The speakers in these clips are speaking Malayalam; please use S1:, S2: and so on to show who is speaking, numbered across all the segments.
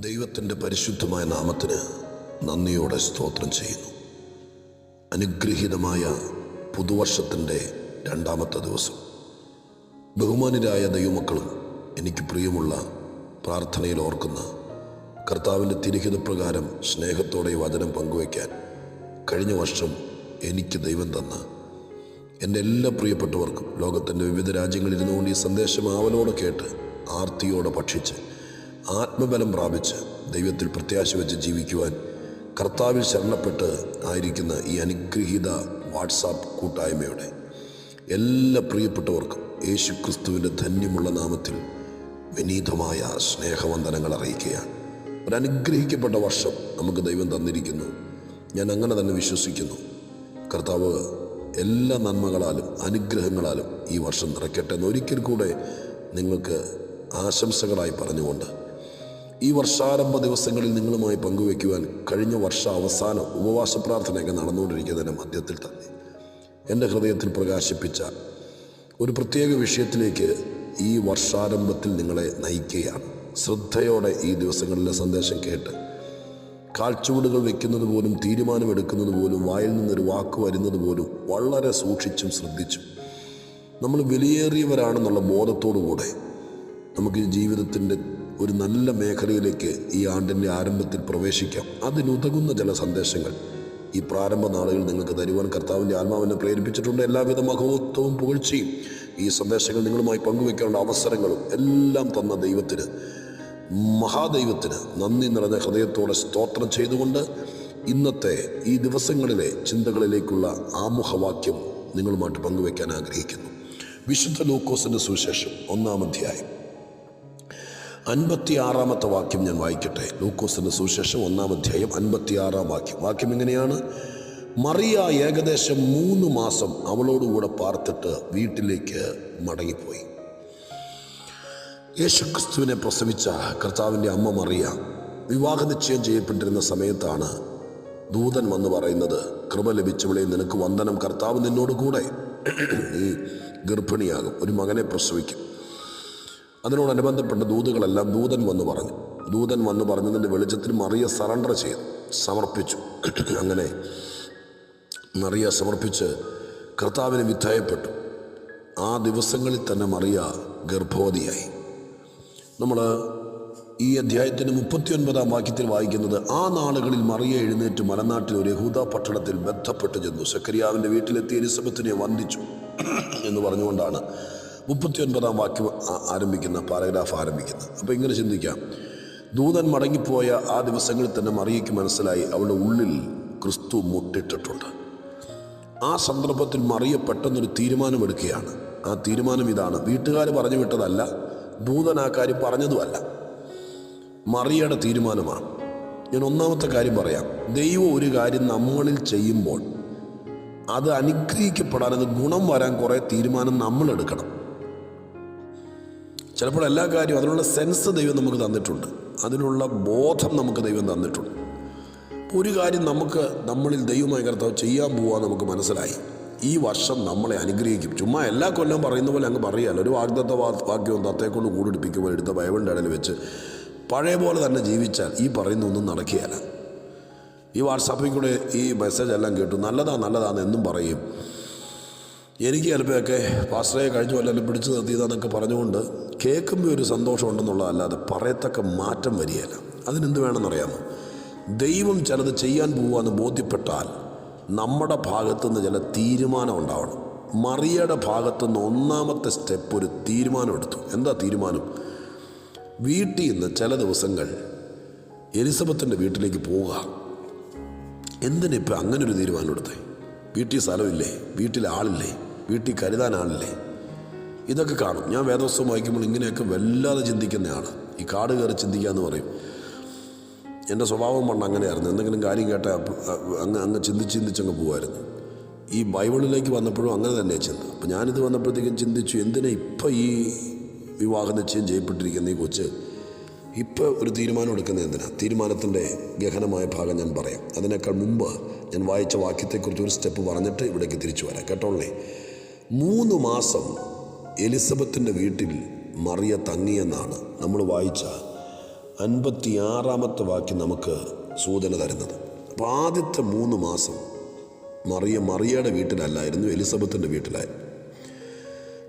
S1: ദൈവത്തിന്റെ പരിശുദ്ധമായ നാമത്തിന് നന്ദിയോടെ സ്തോത്രം ചെയ്യുന്നു. അനുഗ്രഹീതമായ പുതുവർഷത്തിന്റെ രണ്ടാമത്തെ ദിവസം. ബഹുമാനരായ ദൈവമക്കളും എനിക്ക് പ്രിയമുള്ള പ്രാർത്ഥനയിൽ ഓർക്കുന്ന കർത്താവിന്റെ തിരിഹിതപ്രകാരം സ്നേഹത്തോടെ വചനം പങ്കുവയ്ക്കാൻ കഴിഞ്ഞ വർഷം എനിക്ക് ദൈവം തന്ന എന്റെ എല്ലാ പ്രിയപ്പെട്ടവർക്കും ലോകത്തിന്റെ വിവിധ രാജ്യങ്ങളിൽ ഇരുന്നുകൊണ്ട് ഈ സന്ദേശം ആവലോടെ കേട്ട് ആർത്തിയോടെ ഭക്ഷിച്ച് ആത്മബലം പ്രാപിച്ച് ദൈവത്തിൽ പ്രത്യാശ വെച്ച് ജീവിക്കുവാൻ കർത്താവിൽ ശരണപ്പെട്ട് ആയിരിക്കുന്ന ഈ അനുഗ്രഹീത വാട്സാപ്പ് കൂട്ടായ്മയുടെ എല്ലാ പ്രിയപ്പെട്ടവർക്കും യേശു ക്രിസ്തുവിന്റെ ധന്യമുള്ള നാമത്തിൽ വിനീതമായ സ്നേഹവന്ദനങ്ങൾ അറിയിക്കുകയാണ്. ഒരു വർഷം നമുക്ക് ദൈവം തന്നിരിക്കുന്നു. ഞാൻ അങ്ങനെ തന്നെ വിശ്വസിക്കുന്നു. കർത്താവ് എല്ലാ നന്മകളാലും അനുഗ്രഹങ്ങളാലും ഈ വർഷം നിറയ്ക്കട്ടെ എന്ന് ഒരിക്കൽ കൂടെ നിങ്ങൾക്ക് ആശംസകളായി പറഞ്ഞുകൊണ്ട് ഈ വർഷാരംഭ ദിവസങ്ങളിൽ നിങ്ങളുമായി പങ്കുവയ്ക്കുവാൻ കഴിഞ്ഞ വർഷ അവസാനം ഉപവാസ പ്രാർത്ഥനയൊക്കെ നടന്നുകൊണ്ടിരിക്കുന്നതിന്റെ മധ്യത്തിൽ തന്നെ. എന്റെ ഹൃദയത്തിൽ പ്രകാശിപ്പിച്ച ഒരു പ്രത്യേക വിഷയത്തിലേക്ക് ഈ വർഷാരംഭത്തിൽ നിങ്ങളെ നയിക്കുകയാണ്. ശ്രദ്ധയോടെ ഈ ദിവസങ്ങളിലെ സന്ദേശം കേട്ട് കാൽച്ചുവടുകൾ വെക്കുന്നത് പോലും തീരുമാനമെടുക്കുന്നത് പോലും വായിൽ നിന്നൊരു വാക്ക് വരുന്നത് പോലും വളരെ സൂക്ഷിച്ചും ശ്രദ്ധിച്ചും നമ്മൾ വിലയേറിയവരാണെന്നുള്ള ബോധത്തോടുകൂടെ നമുക്ക് ജീവിതത്തിന്റെ ഒരു നല്ല മേഖലയിലേക്ക് ഈ ആണ്ടിന്റെ ആരംഭത്തിൽ പ്രവേശിക്കാം. അതിനുതകുന്ന ചില സന്ദേശങ്ങൾ ഈ പ്രാരംഭ നാളുകൾ നിങ്ങൾക്ക് തരുവാൻ കർത്താവിന്റെ ആത്മാവിനെ പ്രേരിപ്പിച്ചിട്ടുണ്ട്. എല്ലാവിധ മഹോത്വവും പുകഴ്ചയും ഈ സന്ദേശങ്ങൾ നിങ്ങളുമായി പങ്കുവെക്കാനുള്ള അവസരങ്ങളും എല്ലാം തന്ന ദൈവത്തിന്. മഹാദൈവത്തിന് നന്ദി നിറഞ്ഞ ഹൃദയത്തോടെ സ്തോത്രം ചെയ്തുകൊണ്ട് ഇന്നത്തെ ഈ ദിവസങ്ങളിലെ ചിന്തകളിലേക്കുള്ള ആമുഖവാക്യം നിങ്ങളുമായിട്ട് പങ്കുവെക്കാൻ ആഗ്രഹിക്കുന്നു. വിശുദ്ധ ലൂക്കോസിന്റെ സുവിശേഷം ഒന്നാം അധ്യായം. അൻപത്തി ആറാമത്തെ വാക്യം ഞാൻ വായിക്കട്ടെ. ലൂക്കോസിന്റെ സുവിശേഷം ഒന്നാം അധ്യായം അൻപത്തി ആറാം വാക്യം. വാക്യം എങ്ങനെയാണ്? മറിയ ഏകദേശം മൂന്ന് മാസം അവളോടുകൂടെ പാർത്തിട്ട് വീട്ടിലേക്ക് മടങ്ങിപ്പോയി. യേശുക്രിസ്തുവിനെ പ്രസവിച്ച കർത്താവിന്റെ അമ്മ മറിയ വിവാഹ നിശ്ചയം ചെയ്യപ്പെട്ടിരുന്ന സമയത്താണ് ദൂതൻ വന്ന് പറയുന്നത് കൃപ ലഭിച്ചവളെ നിനക്ക് വന്ദനം. കർത്താവ് നിന്നോടുകൂടെ നീ ഗർഭിണിയാകും. ഒരു മകനെ പ്രസവിക്കും. അതിനോടനുബന്ധപ്പെട്ട ദൂതുകളെല്ലാം ദൂതൻ വന്നു പറഞ്ഞു. ദൂതൻ വന്നു പറഞ്ഞതിന്റെ വെളിച്ചത്തിൽ മറിയ സറണ്ടർ ചെയ്തു. സമർപ്പിച്ചു. അങ്ങനെ മറിയ സമർപ്പിച്ച് കർത്താവിന് വിധേയപ്പെട്ടു. ആ ദിവസങ്ങളിൽ തന്നെ മറിയ ഗർഭവതിയായി. നമ്മൾ ഈ അധ്യായത്തിന്റെ മുപ്പത്തിയൊൻപതാം വാക്യത്തിൽ വായിക്കുന്നത് ആ നാളുകളിൽ മറിയ എഴുന്നേറ്റ് മലനാട്ടിൽ ഒരു യഹൂദ പട്ടണത്തിൽ ബന്ധപ്പെട്ട് ചെന്നു. സക്കരിയാവിന്റെ വീട്ടിലെത്തി എലിസബത്തിനെ വന്ദിച്ചു എന്ന് പറഞ്ഞുകൊണ്ടാണ് മുപ്പത്തിയൊൻപതാം വാക്യം ആ- ആരംഭിക്കുന്ന പാരഗ്രാഫ് ആരംഭിക്കുന്നത് അപ്പോൾ ഇങ്ങനെ ചിന്തിക്കാം. ദൂതൻ മടങ്ങിപ്പോയ ആ ദിവസങ്ങളിൽ തന്നെ മറിയയ്ക്ക് മനസ്സിലായി അവളുടെ ഉള്ളിൽ ക്രിസ്തു മുട്ടിട്ടിട്ടുണ്ട്. ആ സന്ദർഭത്തിൽ മറിയ പെട്ടെന്നൊരു തീരുമാനമെടുക്കുകയാണ്. ആ തീരുമാനം ഇതാണ്. വീട്ടുകാർ പറഞ്ഞു വിട്ടതല്ല ദൂതൻ ആ കാര്യം പറഞ്ഞതുമല്ല. മറിയയുടെ തീരുമാനമാണ്. ഞാൻ ഒന്നാമത്തെ കാര്യം പറയാം. ദൈവം ഒരു കാര്യം നമ്മളിൽ ചെയ്യുമ്പോൾ അത് അനുഗ്രഹിക്കപ്പെടാൻ അത് ഗുണം വരാൻ കുറേ തീരുമാനം നമ്മൾ എടുക്കണം ചിലപ്പോൾ എല്ലാ കാര്യവും അതിനുള്ള സെൻസ് ദൈവം നമുക്ക് തന്നിട്ടുണ്ട്. അതിനുള്ള ബോധം നമുക്ക് ദൈവം തന്നിട്ടുണ്ട്. ഒരു കാര്യം നമുക്ക് നമ്മളിൽ ദൈവമായി കർത്താവ് ചെയ്യാൻ പോവാൻ നമുക്ക് മനസ്സിലായി. ഈ വർഷം നമ്മളെ അനുഗ്രഹിക്കും. ചുമ്മാ എല്ലാ കൊല്ലം പറയുന്ന പോലെ അങ്ങ് പറയാമല്ലോ ഒരു വാഗ്ദത്ത വാക്യവും തത്തേക്കൊണ്ട് കൊണ്ട് കൂടെടുപ്പിക്കുമ്പോൾ എടുത്ത ബൈബിളിന്റെ ഇടയിൽ വെച്ച് പഴയ പോലെ തന്നെ ജീവിച്ചാൽ ഈ പറയുന്ന ഒന്നും നടക്കുകയല്ല. ഈ വാട്സാപ്പിൽ കൂടെ ഈ മെസ്സേജ് എല്ലാം കേട്ടു. നല്ലതാ നല്ലതാന്ന് എന്നും പറയും. എനിക്ക് ചിലപ്പോഴൊക്കെ പാസ്റ്ററെ കഴിഞ്ഞ കൊല്ലം പിടിച്ചു നിർത്തിയതാന്നൊക്കെ പറഞ്ഞുകൊണ്ട് കേൾക്കുമ്പോൾ ഒരു സന്തോഷം ഉണ്ടെന്നുള്ളതല്ലാതെ പറയത്തക്ക മാറ്റം വരികയില്ല. അതിനെന്ത് വേണമെന്നറിയാമോ? ദൈവം ചിലത് ചെയ്യാൻ പോവാന്ന് ബോധ്യപ്പെട്ടാൽ നമ്മുടെ ഭാഗത്തുനിന്ന് ചില തീരുമാനം ഉണ്ടാവണം. മറിയയുടെ ഭാഗത്തുനിന്ന് ഒന്നാമത്തെ സ്റ്റെപ്പ് ഒരു തീരുമാനം എടുത്തു. എന്താ തീരുമാനം? വീട്ടിൽ നിന്ന് ചില ദിവസങ്ങൾ എലിസബത്തിന്റെ വീട്ടിലേക്ക് പോവുക. എന്തിനിപ്പോൾ അങ്ങനെ ഒരു തീരുമാനം എടുത്തേ? വീട്ടിൽ സ്ഥലമില്ലേ? വീട്ടിൽ ആളില്ലേ? വീട്ടിൽ കരുതാൻ ആളില്ലേ? ഇതൊക്കെ കാണും. ഞാൻ വേദോത്സവം വായിക്കുമ്പോൾ ഇങ്ങനെയൊക്കെ വല്ലാതെ ചിന്തിക്കുന്നയാണ് ഈ കാട് കയറി ചിന്തിക്കുക എന്ന് പറയും. എന്റെ സ്വഭാവം പണ്ട് അങ്ങനെയായിരുന്നു. എന്തെങ്കിലും കാര്യം കേട്ടാൽ അങ്ങ് അങ്ങ് ചിന്തിച്ച് ചിന്തിച്ചങ്ങ് പോകുമായിരുന്നു ഈ ബൈബിളിലേക്ക് വന്നപ്പോഴും അങ്ങനെ തന്നെ ചിന്ത. അപ്പം ഞാനിത് വന്നപ്പോഴത്തേക്കും ചിന്തിച്ചു എന്തിനാ ഇപ്പം ഈ വിവാഹ നിശ്ചയം ചെയ്യപ്പെട്ടിരിക്കുന്ന ഈ കൊച്ച് ഇപ്പോൾ ഒരു തീരുമാനം എടുക്കുന്നത് എന്തിനാ? തീരുമാനത്തിന്റെ ഗഹനമായ ഭാഗം ഞാൻ പറയാം. അതിനേക്കാൾ മുമ്പ് ഞാൻ വായിച്ച വാക്യത്തെക്കുറിച്ച് ഒരു സ്റ്റെപ്പ് പറഞ്ഞിട്ട് ഇവിടേക്ക് തിരിച്ചു വരാം. കേട്ടോളേ? മൂന്ന് മാസം എലിസബത്തിന്റെ വീട്ടിൽ മറിയ തങ്ങിയെന്നാണ് നമ്മൾ വായിച്ച അൻപത്തിയാറാമത്തെ വാക്യം നമുക്ക് സൂചന തരുന്നത്. അപ്പോൾ ആദ്യത്തെ മൂന്ന് മാസം മറിയ മറിയയുടെ വീട്ടിലല്ലായിരുന്നു എലിസബത്തിന്റെ വീട്ടിലായിരുന്നു.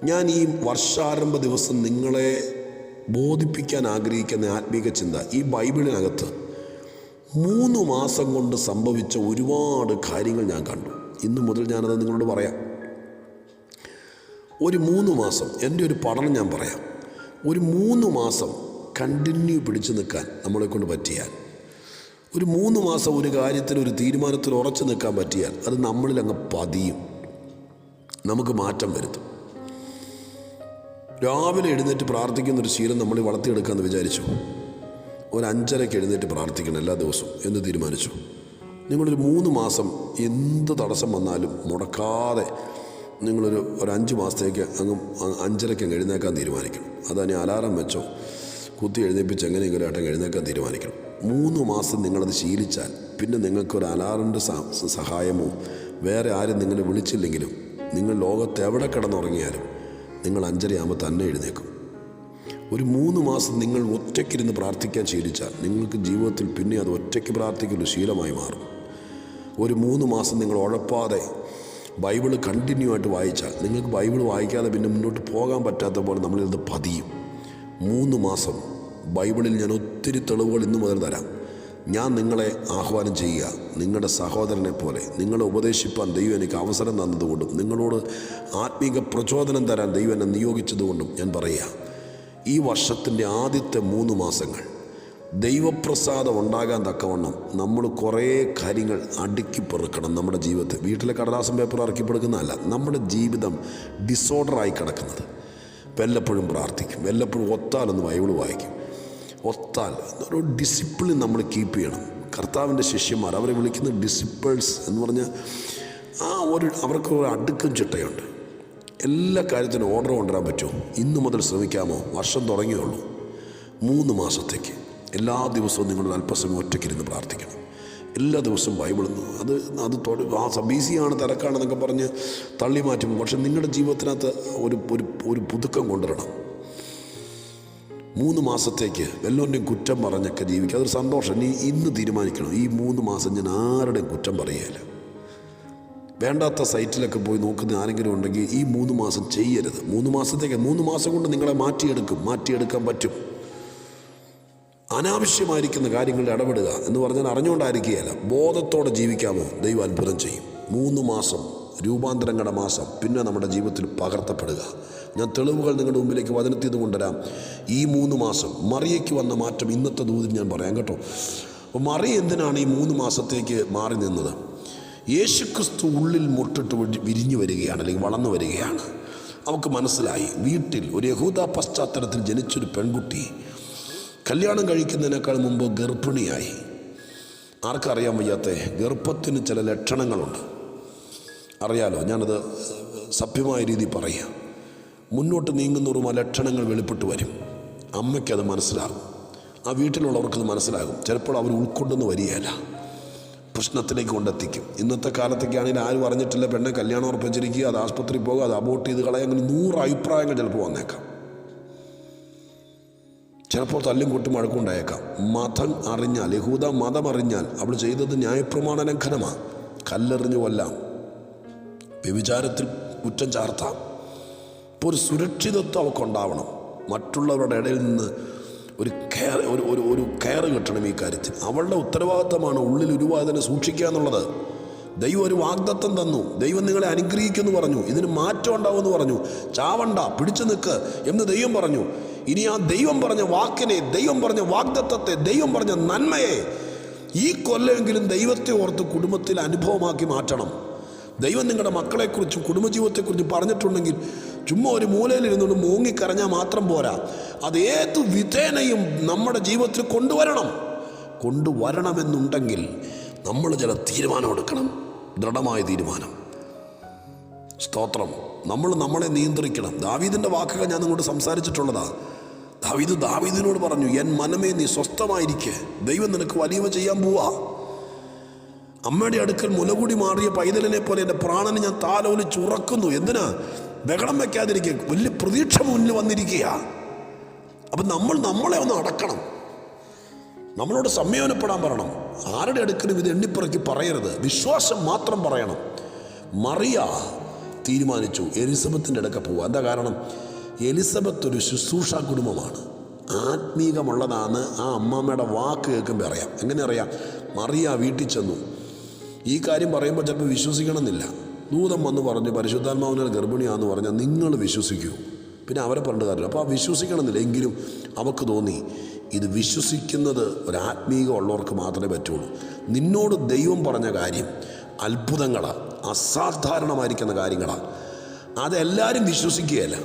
S1: ഞാൻ ഈ വർഷാരംഭ ദിവസം നിങ്ങളെ ബോധിപ്പിക്കാൻ ആഗ്രഹിക്കുന്ന ആത്മീക ചിന്ത ഈ ബൈബിളിനകത്ത് മൂന്ന് മാസം കൊണ്ട് സംഭവിച്ച ഒരുപാട് കാര്യങ്ങൾ ഞാൻ കണ്ടു. ഇന്നു മുതൽ ഞാനത് നിങ്ങളോട് പറയാം. ഒരു മൂന്ന് മാസം എന്റെ ഒരു പഠനം ഞാൻ പറയാം. ഒരു മൂന്ന് മാസം കണ്ടിന്യൂ പിടിച്ചു നിൽക്കാൻ നമ്മളെ കൊണ്ട് പറ്റിയാൽ ഒരു മൂന്ന് മാസം ഒരു കാര്യത്തിൽ ഒരു തീരുമാനത്തിൽ ഉറച്ചു നിൽക്കാൻ പറ്റിയാൽ അത് നമ്മളിൽ അങ്ങ് പതിയും. നമുക്ക് മാറ്റം വരുത്തും. രാവിലെ എഴുന്നേറ്റ് പ്രാർത്ഥിക്കുന്ന ഒരു ശീലം നമ്മൾ വളർത്തിയെടുക്കാമെന്ന് വിചാരിച്ചു. ഒരു അഞ്ചരയ്ക്ക് എഴുന്നേറ്റ് പ്രാർത്ഥിക്കണം എല്ലാ ദിവസവും എന്ന് തീരുമാനിച്ചു. നിങ്ങളൊരു മൂന്ന് മാസം എന്ത് തടസ്സം വന്നാലും മുടക്കാതെ നിങ്ങളൊരു ഒരു അഞ്ച് മാസത്തേക്ക് അങ്ങ് അഞ്ചരയ്ക്ക് എഴുന്നേക്കാൻ തീരുമാനിക്കണം. അതാണ് അലാറം വെച്ചോ കുത്തി എഴുന്നേപ്പിച്ച് എങ്ങനെയെങ്കിലും ആട്ടം എഴുന്നേക്കാൻ തീരുമാനിക്കണം. മൂന്ന് മാസം നിങ്ങളത് ശീലിച്ചാൽ പിന്നെ നിങ്ങൾക്കൊരു അലാറിന്റെ സഹായമോ വേറെ ആരും നിങ്ങളെ വിളിച്ചില്ലെങ്കിലും നിങ്ങൾ ലോകത്ത് എവിടെ കിടന്നുറങ്ങിയാലും നിങ്ങൾ അഞ്ചരയാകുമ്പോൾ തന്നെ എഴുന്നേക്കും. ഒരു മൂന്ന് മാസം നിങ്ങൾ ഒറ്റയ്ക്കിരുന്ന് പ്രാർത്ഥിക്കാൻ ശീലിച്ചാൽ നിങ്ങൾക്ക് ജീവിതത്തിൽ പിന്നെ അത് ഒറ്റയ്ക്ക് പ്രാർത്ഥിക്കുന്ന ശീലമായി മാറും. ഒരു മൂന്ന് മാസം നിങ്ങൾ ഉഴപ്പാതെ ബൈബിൾ കണ്ടിന്യൂ ആയിട്ട് വായിച്ചാൽ നിങ്ങൾക്ക് ബൈബിൾ വായിക്കാതെ പിന്നെ മുന്നോട്ട് പോകാൻ പറ്റാത്ത പോലെ നമ്മളിത് പതിയും. മൂന്ന് മാസം ബൈബിളിൽ ഞാൻ ഒത്തിരി തെളിവുകൾ ഇന്നു മുതൽ തരാം. ഞാൻ നിങ്ങളെ ആഹ്വാനം ചെയ്യുക നിങ്ങളുടെ സഹോദരനെ പോലെ നിങ്ങളെ ഉപദേശിപ്പാൻ ദൈവം എനിക്ക് അവസരം തന്നതുകൊണ്ടും നിങ്ങളോട് ആത്മീക പ്രചോദനം തരാൻ ദൈവം എന്നെ നിയോഗിച്ചതുകൊണ്ടും ഞാൻ പറയുക. ഈ വർഷത്തിന്റെ ആദ്യത്തെ മൂന്ന് മാസങ്ങൾ ദൈവപ്രസാദം ഉണ്ടാകാൻ തക്കവണ്ണം നമ്മൾ കുറേ കാര്യങ്ങൾ അടുക്കി പെറുക്കണം നമ്മുടെ ജീവിതത്തിൽ. വീട്ടിലെ കടലാസം പേപ്പർ ഇറക്കി നമ്മുടെ ജീവിതം ഡിസോർഡറായി കിടക്കുന്നത്. വല്ലപ്പോഴും പ്രാർത്ഥിക്കും വല്ലപ്പോഴും ഒത്താലൊന്ന് ബൈബിൾ വായിക്കും. ഒത്താൽ ഒരു ഡിസിപ്ലിൻ നമ്മൾ കീപ്പ് ചെയ്യണം. കർത്താവിന്റെ ശിഷ്യന്മാർ അവരെ വിളിക്കുന്ന ഡിസിപ്പിൾസ് എന്ന് പറഞ്ഞാൽ ആ ഒരു അവർക്ക് ഒരു അടുക്കും ചിട്ടയുണ്ട്. എല്ലാ കാര്യത്തിനും ഓർഡർ കൊണ്ടുവരാൻ പറ്റുമോ? ഇന്നു മുതൽ ശ്രമിക്കാമോ? വർഷം തുടങ്ങിയുള്ളൂ മൂന്ന് മാസത്തേക്ക്. എല്ലാ ദിവസവും നിങ്ങൾ അല്പസമയം ഒറ്റയ്ക്കിരുന്ന് പ്രാർത്ഥിക്കണം. എല്ലാ ദിവസവും ബൈബിൾ അത് അത് ആ ബിസിയാണ് തിരക്കാണെന്നൊക്കെ പറഞ്ഞ് തള്ളി മാറ്റും. പക്ഷെ നിങ്ങളുടെ ജീവിതത്തിനകത്ത് ഒരു ഒരു ഒരു പുതുക്കം കൊണ്ടുവരണം. മൂന്ന് മാസത്തേക്ക് എല്ലാവരുടെയും കുറ്റം പറഞ്ഞൊക്കെ ജീവിക്കുക. അതൊരു സന്തോഷം. നീ ഇന്ന് തീരുമാനിക്കണം. ഈ മൂന്ന് മാസം ഞാൻ ആരുടെയും കുറ്റം പറയുകയില്ല. വേണ്ടാത്ത സൈറ്റിലൊക്കെ പോയി നോക്കുന്ന ആരെങ്കിലും ഉണ്ടെങ്കിൽ ഈ മൂന്ന് മാസം ചെയ്യരുത്. മൂന്ന് മാസത്തേക്ക് മൂന്ന് മാസം കൊണ്ട് നിങ്ങളെ മാറ്റിയെടുക്കും. മാറ്റിയെടുക്കാൻ പറ്റും. അനാവശ്യമായിരിക്കുന്ന കാര്യങ്ങളിൽ ഇടപെടുക എന്ന് പറഞ്ഞാൽ അറിഞ്ഞുകൊണ്ടായിരിക്കുകയല്ല. ബോധത്തോടെ ജീവിക്കാമോ? ദൈവം അത്ഭുതം ചെയ്യും. മൂന്ന് മാസം രൂപാന്തരങ്ങളുടെ മാസം പിന്നെ നമ്മുടെ ജീവിതത്തിൽ പകർത്തപ്പെടുക. ഞാൻ തെളിവുകൾ നിങ്ങളുടെ മുമ്പിലേക്ക് വചനത്തിൽ കൊണ്ടുവരാം ഈ മൂന്ന് മാസം മറിയയ്ക്ക് വന്ന മാറ്റം ഇന്നത്തെ ദൂതിൽ ഞാൻ പറയാം കേട്ടോ. അപ്പോൾ മറിയ എന്തിനാണ് ഈ മൂന്ന് മാസത്തേക്ക് മാറി നിന്നത്? യേശുക്രിസ്തു ഉള്ളിൽ മുട്ടിട്ട് വിരിഞ്ഞു വരികയാണ് അല്ലെങ്കിൽ വളർന്നു വരികയാണ്. അവൾക്ക് മനസ്സിലായി വീട്ടിൽ ഒരു യഹൂദ പശ്ചാത്തലത്തിൽ ജനിച്ചൊരു പെൺകുട്ടി കല്യാണം കഴിക്കുന്നതിനേക്കാൾ മുമ്പ് ഗർഭിണിയായി. ആർക്കറിയാൻ വയ്യാത്ത ഗർഭത്തിന് ചില ലക്ഷണങ്ങളുണ്ട്. അറിയാലോ ഞാനത് സഭ്യമായ രീതി പറയുക മുന്നോട്ട് നീങ്ങുന്നവരും ആ ലക്ഷണങ്ങൾ വെളിപ്പെട്ട് വരും. അമ്മയ്ക്കത് മനസ്സിലാകും. ആ വീട്ടിലുള്ളവർക്കത് മനസ്സിലാകും. ചിലപ്പോൾ അവർ ഉൾക്കൊണ്ടെന്ന് വരികയല്ല. പ്രശ്നത്തിലേക്ക് കൊണ്ടെത്തിക്കും. ഇന്നത്തെ കാലത്തൊക്കെ ആണെങ്കിൽ ആരും അറിഞ്ഞിട്ടില്ല പെണ്ണെ കല്യാണം ഉറപ്പിച്ചിരിക്കുക അത് ആസ്പത്രി പോകുക അത് അബോട്ട് ചെയ്ത് കളയാൻ അങ്ങനെ നൂറ് അഭിപ്രായങ്ങൾ ചിലപ്പോൾ വന്നേക്കാം. ചിലപ്പോൾ തല്ലും കൊട്ടും വഴക്കുണ്ടായേക്കാം മതം അറിഞ്ഞാൽ യഹൂദ മതം അറിഞ്ഞാൽ അവൾ ചെയ്തത് ന്യായപ്രമാണ ലംഘനമാണ് കല്ലെറിഞ്ഞു കൊല്ലാം. വ്യഭിചാരത്തിൽ കുറ്റം ചാർത്താം. ഇപ്പോൾ ഒരു സുരക്ഷിതത്വം അവൾക്കുണ്ടാവണം. മറ്റുള്ളവരുടെ ഇടയിൽ നിന്ന് ഒരു കെയർ ഒരു ഒരു കെയർ കിട്ടണം ഈ കാര്യത്തിൽ. അവളുടെ ഉത്തരവാദിത്തമാണ് ഉള്ളിൽ ഉരുവാതിനെ സൂക്ഷിക്കുക എന്നുള്ളത്. ദൈവം ഒരു വാഗ്ദത്തം തന്നു. ദൈവം നിങ്ങളെ അനുഗ്രഹിക്കുമെന്ന് പറഞ്ഞു. ഇതിന് മാറ്റം ഉണ്ടാവുമെന്ന് പറഞ്ഞു. ചാവണ്ട പിടിച്ചു നിൽക്ക് എന്ന് ദൈവം പറഞ്ഞു. ഇനി ആ ദൈവം പറഞ്ഞ വാക്കിനെ ദൈവം പറഞ്ഞ വാഗ്ദത്തത്തെ ദൈവം പറഞ്ഞ നന്മയെ ഈ കൊല്ലമെങ്കിലും ദൈവത്തെ ഓർത്ത് കുടുംബത്തിൽ അനുഭവമാക്കി മാറ്റണം. ദൈവം നിങ്ങളുടെ മക്കളെക്കുറിച്ചും കുടുംബജീവിതത്തെക്കുറിച്ചും പറഞ്ഞിട്ടുണ്ടെങ്കിൽ ചുമ്മാ ഒരു മൂലയിലിരുന്നുകൊണ്ട് മൂങ്ങിക്കരഞ്ഞാൽ മാത്രം പോരാ. അത് ഏത് വിധേനയും നമ്മുടെ ജീവിതത്തിൽ കൊണ്ടുവരണം. കൊണ്ടുവരണമെന്നുണ്ടെങ്കിൽ നമ്മൾ ചില തീരുമാനം എടുക്കണം. ദൃഢമായ തീരുമാനം. സ്തോത്രം. നമ്മൾ നമ്മളെ നിയന്ത്രിക്കണം. ദാവീദിന്റെ വാക്കുകൾ ഞാൻ നിങ്ങളോട് സംസാരിച്ചിട്ടുള്ളതാ. ദാവീദ് ദാവീദിനോട് പറഞ്ഞു എൻ മനമേ നീ സ്വസ്ഥമായിരിക്കെ. ദൈവം നിനക്ക് വലിയവ ചെയ്യാൻ പോവാ. അമ്മയുടെ അടുക്കൽ മുലകൂടി മാറിയ പൈതലിനെ പോലെ എന്റെ പ്രാണനെ ഞാൻ താലോലിച്ച് ഉറക്കുന്നു. എന്തിനാ? ബഹളം വെക്കാതിരിക്കുക വലിയ പ്രതീക്ഷ മുന്നിൽ വന്നിരിക്കുക അപ്പം നമ്മൾ നമ്മളെ ഒന്ന് അടക്കണം. നമ്മളോട് സംയോജനപ്പെടാൻ പറയണം. ആരുടെ അടുക്കലും ഇത് എണ്ണിപ്പറക്കി പറയരുത്. വിശ്വാസം മാത്രം പറയണം. മറിയ തീരുമാനിച്ചു. എലിസബത്തിന്റെ അടുക്ക പോവുക. എന്താ കാരണം? എലിസബത്ത് ഒരു ശുശ്രൂഷ കുടുംബമാണ്. ആത്മീകമുള്ളതാണ് ആ അമ്മാമ്മയുടെ വാക്ക് കേൾക്കുമ്പോൾ അറിയാം. എങ്ങനെ അറിയാം? മറിയ വീട്ടിൽ ചെന്നു. ഈ കാര്യം പറയുമ്പോൾ ചിലപ്പോൾ വിശ്വസിക്കണമെന്നില്ല. ദൂതം വന്ന് പറഞ്ഞു പരിശുദ്ധാത്മാവിനാൽ ഗർഭിണിയാന്ന് പറഞ്ഞാൽ നിങ്ങൾ വിശ്വസിക്കൂ. പിന്നെ അവരെ പറഞ്ഞിട്ട് കാര്യമില്ല. അപ്പോൾ ആ വിശ്വസിക്കണമെന്നില്ല. എങ്കിലും അവൾക്ക് തോന്നി ഇത് വിശ്വസിക്കുന്നത് ഒരു ആത്മീകം ഉള്ളവർക്ക് മാത്രമേ പറ്റുള്ളൂ. നിന്നോട് ദൈവം പറഞ്ഞ കാര്യം അത്ഭുതങ്ങളാണ് അസാധാരണമായിരിക്കുന്ന കാര്യങ്ങളാണ് അതെല്ലാവരും വിശ്വസിക്കുകയല്ല.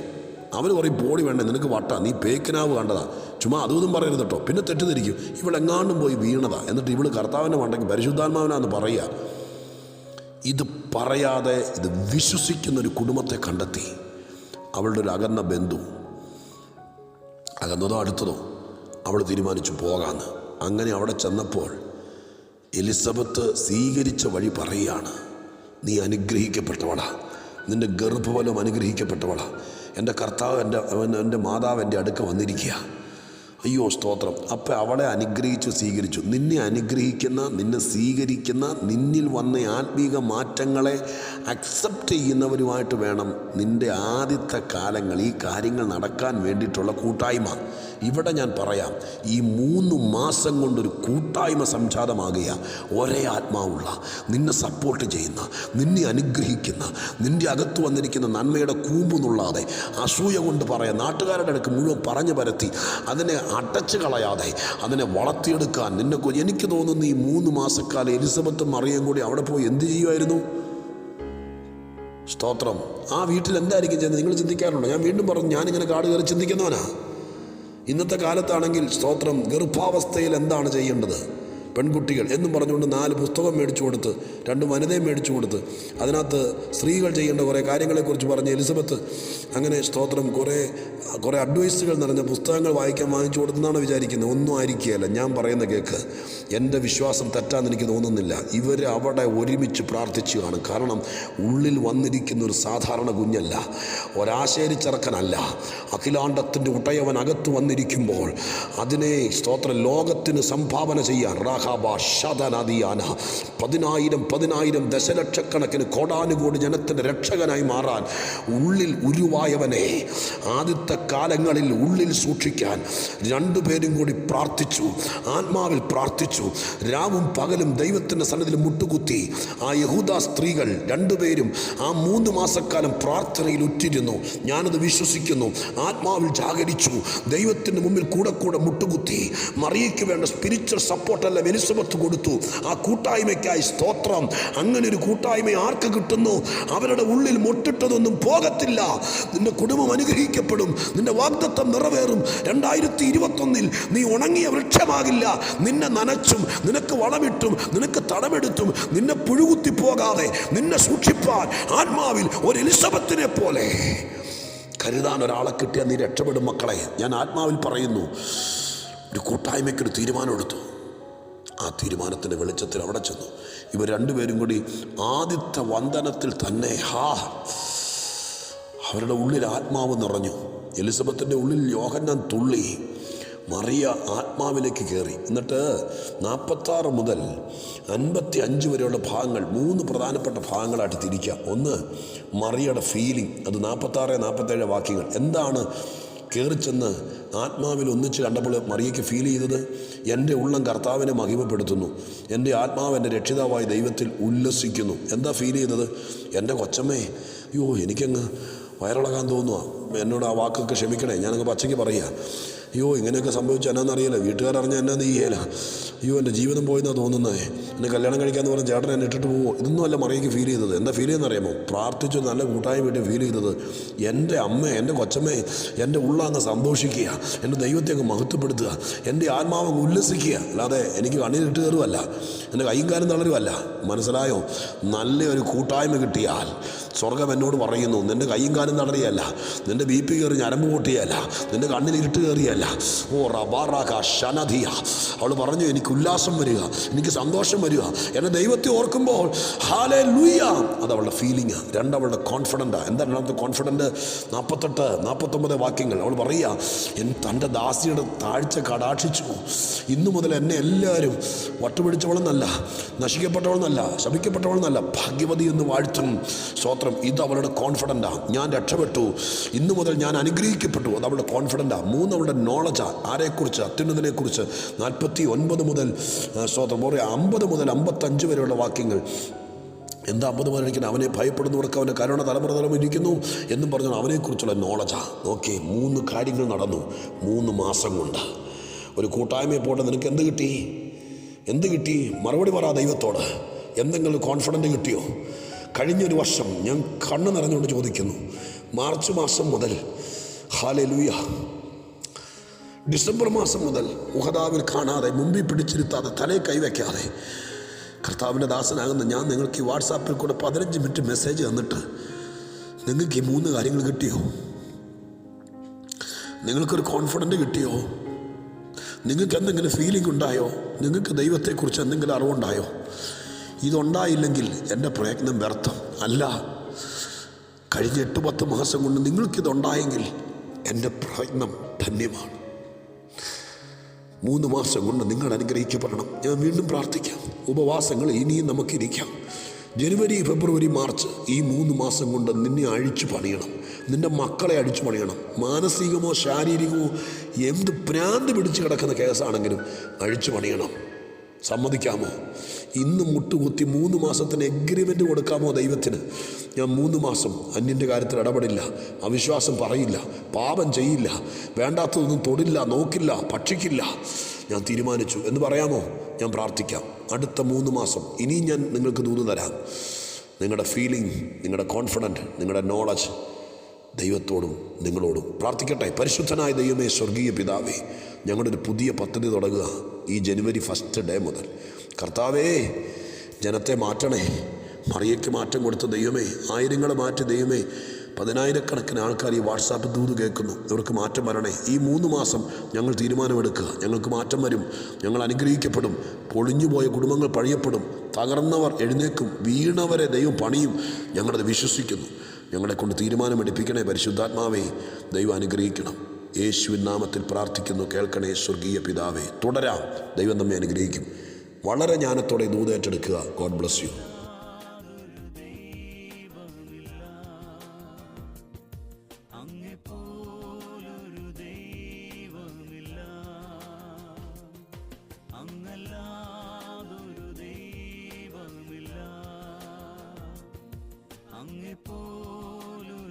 S1: അവർ പറയും പോടി വേണ്ട നിനക്ക് വട്ട നീ പേക്കിനാവ് കണ്ടതാ. ചുമ്മാ അതൊന്നും പറയരുത് കേട്ടോ പിന്നെ തെറ്റിദ്ധരിക്കും. ഇവളെങ്ങാണ്ടും പോയി വീണതാ. എന്നിട്ട് ഇവൾ കർത്താവിന്റെ മണ്ടെങ്കിൽ പരിശുദ്ധാത്മാവിനാന്ന് പറയുക ഇത് പറയാതെ ഇത് വിശ്വസിക്കുന്ന ഒരു കുടുംബത്തെ കണ്ടെത്തി. അവളുടെ ഒരു അകന്ന ബന്ധു. അകന്നതോ അടുത്തതോ. അവൾ തീരുമാനിച്ചു പോകാമെന്ന് അങ്ങനെ അവിടെ ചെന്നപ്പോൾ എലിസബത്ത് സ്വീകരിച്ച വഴി പറയുകയാണ് നീ അനുഗ്രഹിക്കപ്പെട്ടവളാ. നിന്റെ ഗർഭഫലം അനുഗ്രഹിക്കപ്പെട്ടവളാ. എന്റെ കർത്താവ് എന്റെ എന്റെ മാതാവ് എന്റെ അടുക്ക വന്നിരിക്കുക. അയ്യോ സ്തോത്രം. അപ്പം അവളെ അനുഗ്രഹിച്ചു സ്വീകരിച്ചു. നിന്നെ അനുഗ്രഹിക്കുന്ന നിന്നെ സ്വീകരിക്കുന്ന നിന്നിൽ വന്ന ആത്മീക മാറ്റങ്ങളെ അക്സെപ്റ്റ് ചെയ്യുന്നവരുമായിട്ട് വേണം നിന്റെ ആദ്യത്തെ കാലങ്ങൾ ഈ കാര്യങ്ങൾ നടക്കാൻ വേണ്ടിയിട്ടുള്ള കൂട്ടായ്മ. ഇവിടെ ഞാൻ പറയാം ഈ മൂന്ന് മാസം കൊണ്ടൊരു കൂട്ടായ്മ സംജാതമാകുക ഒരേ ആത്മാവുള്ള നിന്നെ സപ്പോർട്ട് ചെയ്യുന്ന നിന്നെ അനുഗ്രഹിക്കുന്ന നിന്റെ അകത്ത് വന്നിരിക്കുന്ന നന്മയുടെ കൂമ്പുന്നുള്ളാതെ അസൂയ കൊണ്ട് പറയാം നാട്ടുകാരുടെ അടുക്ക് മുഴുവൻ പറഞ്ഞു പരത്തി അതിനെ അടച്ചു കളയാതെ അതിനെ വളർത്തിയെടുക്കാൻ നിന്നെ എനിക്ക് തോന്നുന്നു ഈ മൂന്ന് മാസക്കാലം എലിസബത്തും മറിയും കൂടി അവിടെ പോയി എന്ത് ചെയ്യുമായിരുന്നു? സ്തോത്രം. ആ വീട്ടിൽ എന്തായിരിക്കും ചെയ്യുന്നത്? നിങ്ങൾ ചിന്തിക്കാറുണ്ടോ? ഞാൻ വീണ്ടും പറഞ്ഞു ഞാനിങ്ങനെ കാട് കയറി ചിന്തിക്കുന്നവനാ. ഇന്നത്തെ കാലത്താണെങ്കിൽ സ്തോത്രം ഗർഭാവസ്ഥയിൽ എന്താണ് ചെയ്യേണ്ടത്? പെൺകുട്ടികൾ എന്നും പറഞ്ഞുകൊണ്ട് നാല് പുസ്തകം മേടിച്ചു കൊടുത്ത് രണ്ട് വനിതയും മേടിച്ചു കൊടുത്ത് അതിനകത്ത് സ്ത്രീകൾ ചെയ്യേണ്ട കുറേ കാര്യങ്ങളെക്കുറിച്ച് പറഞ്ഞ് എലിസബത്ത് അങ്ങനെ സ്തോത്രം കുറേ കുറേ അഡ്വൈസുകൾ നിറഞ്ഞ പുസ്തകങ്ങൾ വായിക്കാൻ വാങ്ങിച്ചു കൊടുത്തെന്നാണ് വിചാരിക്കുന്നത്. ഒന്നും ആയിരിക്കുകയല്ല. ഞാൻ പറയുന്ന കേക്ക് എന്റെ വിശ്വാസം തെറ്റാന്ന് എനിക്ക് തോന്നുന്നില്ല. ഇവർ അവിടെ ഒരുമിച്ച് പ്രാർത്ഥിച്ചു കാണും കാരണം ഉള്ളിൽ വന്നിരിക്കുന്ന ഒരു സാധാരണ കുഞ്ഞല്ല ഒരാശേരി ചെറുക്കനല്ല അഖിലാണ്ടത്തിന്റെ ഉടയവൻ അകത്ത് വന്നിരിക്കുമ്പോൾ അതിനെ സ്തോത്രം ലോകത്തിന് സംഭാവന ചെയ്യാൻ. റാഹാബ പതിനായിരം പതിനായിരം ദശലക്ഷക്കണക്കിന് കോടാനുകോടി ജനത്തിന്റെ രക്ഷകനായി മാറാൻ ഉള്ളിൽ ഉരുവായവനെ. ആദ്യത്തെ കാലങ്ങളിൽ ഉള്ളിൽ സൂക്ഷിക്കാൻ രണ്ടുപേരും കൂടി പ്രാർത്ഥിച്ചു ആത്മാവിൽ പ്രാർത്ഥിച്ചു. രാവും പകലും ദൈവത്തിന്റെ സന്നിധിയിൽ മുട്ടുകുത്തി ആ യഹൂദ സ്ത്രീകൾ രണ്ടുപേരും ആ മൂന്ന് മാസക്കാലം പ്രാർത്ഥനയിൽ ഉറ്റിരുന്നു. ഞാനത് വിശ്വസിക്കുന്നു. ആത്മാവിൽ ജാഗരിച്ചു. ദൈവത്തിന്റെ മുമ്പിൽ കൂടെ കൂടെ മുട്ടുകുത്തി. മറിയയ്ക്ക് വേണ്ട സ്പിരിച്വൽ സപ്പോർട്ടെല്ലാം എലിസബത്ത് കൊടുത്തു. ആ കൂട്ടായ്മയ്ക്കായി സ്തോത്രം. അങ്ങനെ ഒരു കൂട്ടായ്മ ആർക്ക് കിട്ടുന്നു? അവരുടെ ഉള്ളിൽ മുട്ടിട്ടതൊന്നും പോകത്തില്ല. നിന്റെ കുടുംബം അനുഗ്രഹിക്കപ്പെടും. നിന്റെ വാഗ്ദത്വം നിറവേറും. രണ്ടായിരത്തി ഇരുപത്തൊന്നിൽ നീ ഉണങ്ങിയ വൃക്ഷമാകില്ല. നിന്നെ നനച്ചും നിനക്ക് വളമിട്ടും നിനക്ക് തടമെടുത്തും നിന്നെ പുഴുകുത്തി പോകാതെ നിന്നെ സൂക്ഷിപ്പാൻ ആത്മാവിൽ ഒരു എലിസബത്തിനെ പോലെ. കരുതാൻ ഒരാളെ കിട്ടിയാൽ നീ രക്ഷപ്പെടും മക്കളെ. ഞാൻ ആത്മാവിൽ പറയുന്നു. ഒരു കൂട്ടായ്മയ്ക്കൊരു തീരുമാനമെടുത്തു ആ തീരുമാനത്തിന്റെ വെളിച്ചത്തിൽ അവിടെ ചെന്നു. ഇവർ രണ്ടുപേരും കൂടി ആദ്യത്തെ വന്ദനത്തിൽ തന്നെ ഹാ അവരുടെ ഉള്ളിൽ ആത്മാവ് നിറഞ്ഞു. എലിസബത്തിന്റെ ഉള്ളിൽ യോഹന്നാൻ തുള്ളി. മറിയ ആത്മാവിലേക്ക് കയറി. എന്നിട്ട് നാൽപ്പത്താറ് മുതൽ അൻപത്തി അഞ്ച് വരെയുള്ള ഭാഗങ്ങൾ മൂന്ന് പ്രധാനപ്പെട്ട ഭാഗങ്ങളായിട്ട് തിരിക്കുക. ഒന്ന് മറിയയുടെ ഫീലിംഗ് അത് നാൽപ്പത്താറ് നാൽപ്പത്തേഴ് വാക്യങ്ങൾ. എന്താണ് കയറിച്ചെന്ന് ആത്മാവിൽ ഒന്നിച്ച് കണ്ടപ്പോൾ മറിയയ്ക്ക് ഫീൽ ചെയ്തത് എന്റെ ഉള്ളം കർത്താവിനെ മഹിമപ്പെടുത്തുന്നു. എന്റെ ആത്മാവ് എന്റെ രക്ഷിതാവായി ദൈവത്തിൽ ഉല്ലസിക്കുന്നു. എന്താ ഫീൽ ചെയ്തത്? എന്റെ കൊച്ചമ്മേ അയ്യോ എനിക്കങ്ങ് വയറിളകാൻ തോന്നുക എന്നോട് ആ വാക്കൊക്കെ ക്ഷമിക്കണേ. ഞാനങ്ങ് പച്ചയ്ക്ക് പറയുക. അയ്യോ ഇങ്ങനെയൊക്കെ സംഭവിച്ചു എന്നാന്നറിയില്ല വീട്ടുകാരറിഞ്ഞാൽ എന്നാ നീയേല അയ്യോ എന്റെ ജീവിതം പോയെന്നാണ് തോന്നുന്നത് എന്നെ കല്യാണം കഴിക്കാന്ന് പറഞ്ഞ ചേട്ടൻ എന്നെ ഇട്ടിട്ട് പോകുമോ ഇതൊന്നും അല്ല മറിയേക്ക് ഫീൽ ചെയ്തത്. എന്താ ഫീൽ ചെയ്യുന്ന അറിയാമോ? പ്രാർത്ഥിച്ചു നല്ല കൂട്ടായ്മ വേണ്ടി ഫീൽ ചെയ്തത്. എന്റെ അമ്മ എന്റെ കൊച്ചമ്മയെ എന്റെ ഉള്ളങ്ങ് സന്തോഷിക്കുക. എന്റെ ദൈവത്തെ അങ്ങ് മഹത്വപ്പെടുത്തുക. എന്റെ ആത്മാവ് അങ്ങ് ഉല്ലസിക്കുക. അല്ലാതെ എനിക്ക് കണ്ണീരിട്ട് കയറുമല്ല എന്റെ കൈയും കാലും തളരുമല്ല മനസ്സിലായോ? നല്ലൊരു കൂട്ടായ്മ കിട്ടിയാൽ സ്വർഗം എന്നോട് പറയുന്നു നിന്റെ കൈയും കാലും തടറിയല്ല നിന്റെ ബി പി കയറി ഞരമ്പ് പൊട്ടിയല്ല നിന്റെ കണ്ണിൽ ഇരുട്ട് കയറിയല്ല. ഓ റബാറാക ഷനധിയ അവൾ പറഞ്ഞു എനിക്ക് ഉല്ലാസം വരിക എനിക്ക് സന്തോഷം വരിക. എന്നെ ദൈവത്തെ ഓർക്കുമ്പോൾ ഹാലേ ലൂയ അത് അവളുടെ ഫീലിംഗ് രണ്ട് അവളുടെ എന്താ രണ്ടാമത്തെ കോൺഫിഡന്റ് നാൽപ്പത്തെട്ട് നാൽപ്പത്തൊമ്പത് വാക്യങ്ങൾ. അവൾ പറയുക എൻ തന്റെ ദാസിയുടെ താഴ്ച കടാക്ഷിച്ചു. ഇന്നു മുതൽ എന്നെ എല്ലാവരും വട്ടുപിടിച്ചവളെന്നല്ല നശിക്കപ്പെട്ടവളെന്നല്ല ശപിക്കപ്പെട്ടവളെന്നല്ല ഭാഗ്യവതി എന്ന് വാഴ്ത്തും. സ്തോത്രം ഇത് അവളുടെ കോൺഫിഡന്റാണ് ഞാൻ രക്ഷപ്പെട്ടു. ഇന്നു മുതൽ ഞാൻ അനുഗ്രഹിക്കപ്പെട്ടു. അത് അവളുടെ കോൺഫിഡന്റാണ് മൂന്ന് അവളുടെ നോളജാണ് ആരെക്കുറിച്ച്? അത്യുന്നതിനെക്കുറിച്ച്. നാൽപ്പത്തി ഒൻപത് മുതൽ സ്തോത്രം. പറയാം അമ്പത് മുതൽ അമ്പത്തഞ്ച് വരെയുള്ള വാക്യങ്ങൾ. എന്താ അമ്പത് പേരിരിക്കുന്നത് അവനെ ഭയപ്പെടുന്നവർക്ക് അവന്റെ കരുണ തലമുറ തലമുറ ഇരിക്കുന്നു എന്നും പറഞ്ഞാൽ അവനെക്കുറിച്ചുള്ള നോളജാണ് ഓക്കെ മൂന്ന് കാര്യങ്ങൾ നടന്നു. മൂന്ന് മാസം കൊണ്ട്. ഒരു കൂട്ടായ്മയെ പോട്ടെ നിനക്ക് എന്ത് കിട്ടി? എന്ത് കിട്ടി? മറുപടി പറ ദൈവത്തോട്. എന്തെങ്കിലും കോൺഫിഡന്റ് കിട്ടിയോ? കഴിഞ്ഞൊരു വർഷം ഞാൻ കണ്ണു നിറഞ്ഞുകൊണ്ട് ചോദിക്കുന്നു. മാർച്ച് മാസം മുതൽ ഹാലലൂയ. ഡിസംബർ മാസം മുതൽ ഉഹദാവിൽ കാണാതെ മുമ്പിൽ പിടിച്ചിരുത്താതെ തലയെ കൈവയ്ക്കാതെ കർത്താവിന്റെ ദാസനാകുന്ന ഞാൻ നിങ്ങൾക്ക് ഈ വാട്സാപ്പിൽ കൂടെ പതിനഞ്ച് മിനിറ്റ് മെസ്സേജ് തന്നിട്ട് നിങ്ങൾക്ക് ഈ മൂന്ന് കാര്യങ്ങൾ കിട്ടിയോ? നിങ്ങൾക്കൊരു കോൺഫിഡന്റ് കിട്ടിയോ? നിങ്ങൾക്ക് എന്തെങ്കിലും ഫീലിംഗ് ഉണ്ടായോ? നിങ്ങൾക്ക് ദൈവത്തെക്കുറിച്ച് എന്തെങ്കിലും അറിവുണ്ടായോ? ഇതുണ്ടായില്ലെങ്കിൽ എന്റെ പ്രയത്നം വ്യർത്ഥം. അല്ല കഴിഞ്ഞ എട്ട് പത്ത് മാസം കൊണ്ട് നിങ്ങൾക്കിതുണ്ടായെങ്കിൽ എന്റെ പ്രയത്നം ധന്യമാണ്. മൂന്ന് മാസം കൊണ്ട് നിങ്ങൾ അനുഗ്രഹിക്കപ്പെടണം. ഞാൻ വീണ്ടും പ്രാർത്ഥിക്കാം. ഉപവാസങ്ങൾ ഇനിയും നമുക്കിരിക്കാം. ജനുവരി ഫെബ്രുവരി മാർച്ച് ഈ മൂന്ന് മാസം കൊണ്ട് നിന്നെ അഴിച്ചു പണിയണം. നിന്റെ മക്കളെ അഴിച്ചു പണിയണം. മാനസികമോ ശാരീരികമോ എന്ത് ഭ്രാന്ത് പിടിച്ച് കിടക്കുന്ന കേസാണെങ്കിലും അഴിച്ചു പണിയണം. സമ്മതിക്കാമോ? ഇന്ന് മുട്ടുകുത്തി മൂന്ന് മാസത്തിന് എഗ്രിമെന്റ് കൊടുക്കാമോ ദൈവത്തിന്? ഞാൻ മൂന്ന് മാസം അന്യന്റെ കാര്യത്തിൽ ഇടപെടില്ല അവിശ്വാസം പറയില്ല പാപം ചെയ്യില്ല വേണ്ടാത്തതൊന്നും തൊടില്ല നോക്കില്ല ഭക്ഷിക്കില്ല. ഞാൻ തീരുമാനിച്ചു. എന്ന് പറയാമോ? ഞാൻ പ്രാർത്ഥിക്കാം. അടുത്ത മൂന്ന് മാസം ഇനിയും ഞാൻ നിങ്ങൾക്ക് ദൂത് തരാം. നിങ്ങളുടെ ഫീലിംഗ് നിങ്ങളുടെ കോൺഫിഡന്റ് നിങ്ങളുടെ നോളജ് ദൈവത്തോടും നിങ്ങളോടും പ്രാർത്ഥിക്കട്ടെ. പരിശുദ്ധനായ ദൈവമേ സ്വർഗീയ പിതാവേ ഞങ്ങളുടെ ഒരു പുതിയ പദ്ധതി തുടങ്ങുക. ഈ ജനുവരി ഫസ്റ്റ് ഡേ മുതൽ. കർത്താവേ ജനത്തെ മാറ്റണേ. മറിയയ്ക്ക് മാറ്റം കൊടുത്ത ദൈവമേ ആയിരങ്ങളെ മാറ്റി ദൈവമേ പതിനായിരക്കണക്കിന് ആൾക്കാർ ഈ വാട്സാപ്പ് ദൂത് കേൾക്കുന്നു. ഇവർക്ക് മാറ്റം വരണേ. ഈ മൂന്ന് മാസം ഞങ്ങൾ തീരുമാനമെടുക്കുക. ഞങ്ങൾക്ക് മാറ്റം വരും. ഞങ്ങൾ അനുഗ്രഹിക്കപ്പെടും. പൊളിഞ്ഞുപോയ കുടുംബങ്ങൾ പഴയപ്പെടും. തകർന്നവർ എഴുന്നേക്കും വീണവരെ ദൈവം പണിയും. ഞങ്ങളത് വിശ്വസിക്കുന്നു. ഞങ്ങളെ കൊണ്ട് തീരുമാനമെടുപ്പിക്കണേ പരിശുദ്ധാത്മാവേ ദൈവം അനുഗ്രഹിക്കണം. യേശുവിൻ നാമത്തിൽ പ്രാർത്ഥിക്കുന്നു കേൾക്കണേ സ്വർഗീയ പിതാവേ. തുടരാം ദൈവം നമ്മെ അനുഗ്രഹിക്കും. വളരെ ജ്ഞാനത്തോടെ ദൂതേറ്റെടുക്കുക ഗോഡ് ബ്ലസ് യു